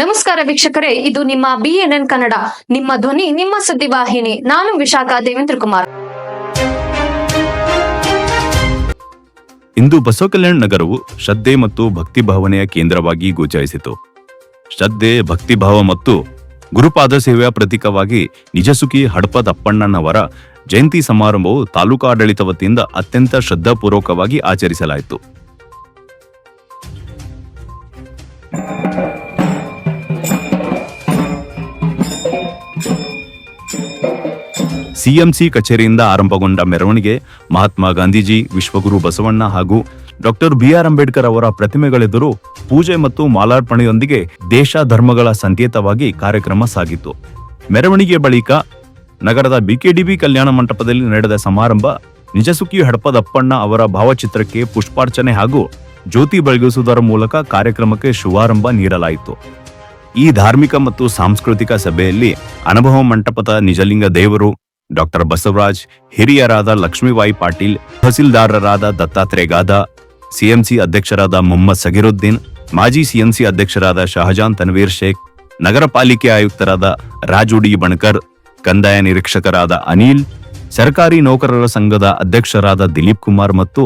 ನಮಸ್ಕಾರ ವೀಕ್ಷಕರೇ, ಇದು ನಿಮ್ಮ ಬಿಎನ್ಎನ್ ಕನ್ನಡ, ನಿಮ್ಮ ಧ್ವನಿ, ನಿಮ್ಮ ಸುದ್ದಿವಾಹಿನಿ ನಾನು ವಿಶಾಖ ದೇವೇಂದ್ರ ಕುಮಾರ್. ಇಂದು ಬಸವಕಲ್ಯಾಣ ನಗರವು ಶ್ರದ್ಧೆ ಮತ್ತು ಭಕ್ತಿ ಭಾವನೆಯ ಕೇಂದ್ರವಾಗಿ ಗೋಚರಿಸಿತು. ಶ್ರದ್ಧೆ ಭಕ್ತಿಭಾವ ಮತ್ತು ಗುರುಪಾದ ಸೇವೆಯ ಪ್ರತೀಕವಾಗಿ ನಿಜಸುಖಿ ಹಡಪದ ಅಪ್ಪಣ್ಣನವರ ಜಯಂತಿ ಸಮಾರಂಭವು ತಾಲೂಕು ಆಡಳಿತ ವತಿಯಿಂದ ಅತ್ಯಂತ ಶ್ರದ್ಧಾಪೂರ್ವಕವಾಗಿ ಆಚರಿಸಲಾಯಿತು. ಸಿಎಂಸಿ ಕಚೇರಿಯಿಂದ ಆರಂಭಗೊಂಡ ಮೆರವಣಿಗೆ ಮಹಾತ್ಮ ಗಾಂಧೀಜಿ, ವಿಶ್ವಗುರು ಬಸವಣ್ಣ ಹಾಗೂ ಡಾಕ್ಟರ್ ಬಿಆರ್ ಅಂಬೇಡ್ಕರ್ ಅವರ ಪ್ರತಿಮೆಗಳೆದುರು ಪೂಜೆ ಮತ್ತು ಮಾಲಾರ್ಪಣೆಯೊಂದಿಗೆ ದೇಶ ಧರ್ಮಗಳ ಸಂಕೇತವಾಗಿ ಕಾರ್ಯಕ್ರಮ ಸಾಗಿತು. ಮೆರವಣಿಗೆ ಬಳಿಕ ನಗರದ ಬಿಕೆಡಿಬಿ ಕಲ್ಯಾಣ ಮಂಟಪದಲ್ಲಿ ನಡೆದ ಸಮಾರಂಭ ನಿಜಸುಖಿ ಹಡಪದಪ್ಪಣ್ಣ ಅವರ ಭಾವಚಿತ್ರಕ್ಕೆ ಪುಷ್ಪಾರ್ಚನೆ ಹಾಗೂ ಜ್ಯೋತಿ ಬೆಳಗಿಸುವುದರ ಮೂಲಕ ಕಾರ್ಯಕ್ರಮಕ್ಕೆ ಶುಭಾರಂಭ ನೀಡಲಾಯಿತು. ಈ ಧಾರ್ಮಿಕ ಮತ್ತು ಸಾಂಸ್ಕೃತಿಕ ಸಭೆಯಲ್ಲಿ ಅನುಭವ ಮಂಟಪದ ನಿಜಲಿಂಗ ದೇವರು ಡಾಕ್ಟರ್ ಬಸವರಾಜ್, ಹಿರಿಯರಾದ ಲಕ್ಷ್ಮೀಬಾಯಿ ಪಾಟೀಲ್, ತಹಸೀಲ್ದಾರರಾದ ದತ್ತಾತ್ರೇ ಗಾದ ಸಿಎಂಸಿ ಅಧ್ಯಕ್ಷರಾದ ಮೊಹಮ್ಮದ್ ಸಗಿರುದ್ದೀನ್, ಮಾಜಿ ಸಿಎಂಸಿ ಅಧ್ಯಕ್ಷರಾದ ಶಹಜಾನ್ ತನ್ವೀರ್ ಶೇಖ್, ನಗರ ಪಾಲಿಕೆ ಆಯುಕ್ತರಾದ ರಾಜುಡಿ ಬಣಕರ್, ಕಂದಾಯ ನಿರೀಕ್ಷಕರಾದ ಅನಿಲ್, ಸರ್ಕಾರಿ ನೌಕರರ ಸಂಘದ ಅಧ್ಯಕ್ಷರಾದ ದಿಲೀಪ್ ಕುಮಾರ್ ಮತ್ತು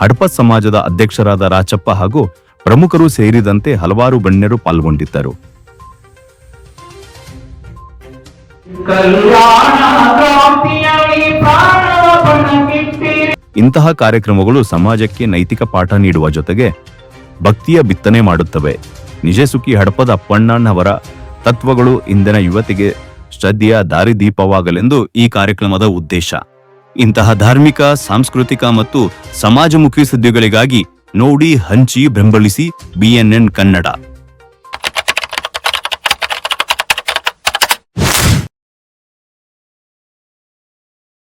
ಹಡಪ ಸಮಾಜದ ಅಧ್ಯಕ್ಷರಾದ ರಾಚಪ್ಪ ಹಾಗೂ ಪ್ರಮುಖರು ಸೇರಿದಂತೆ ಹಲವಾರು ಗಣ್ಯರು ಪಾಲ್ಗೊಂಡಿದ್ದರು. ಇಂತಹ ಕಾರ್ಯಕ್ರಮಗಳು ಸಮಾಜಕ್ಕೆ ನೈತಿಕ ಪಾಠ ನೀಡುವ ಜೊತೆಗೆ ಭಕ್ತಿಯ ಬಿತ್ತನೆ ಮಾಡುತ್ತವೆ. ನಿಜಸುಖಿ ಹಡಪದ ಅಪ್ಪಣ್ಣನವರ ತತ್ವಗಳು ಇಂದಿನ ಯುವತಿಗೆ ಶ್ರದ್ಧೆಯ ದಾರಿದೀಪವಾಗಲೆಂದು ಈ ಕಾರ್ಯಕ್ರಮದ ಉದ್ದೇಶ. ಇಂತಹ ಧಾರ್ಮಿಕ, ಸಾಂಸ್ಕೃತಿಕ ಮತ್ತು ಸಮಾಜಮುಖಿ ಸುದ್ದಿಗಳಿಗಾಗಿ ನೋಡಿ ಹಂಚಿ ಬೆಂಬಲಿಸಿ ಬಿಎನ್ಎನ್ ಕನ್ನಡ.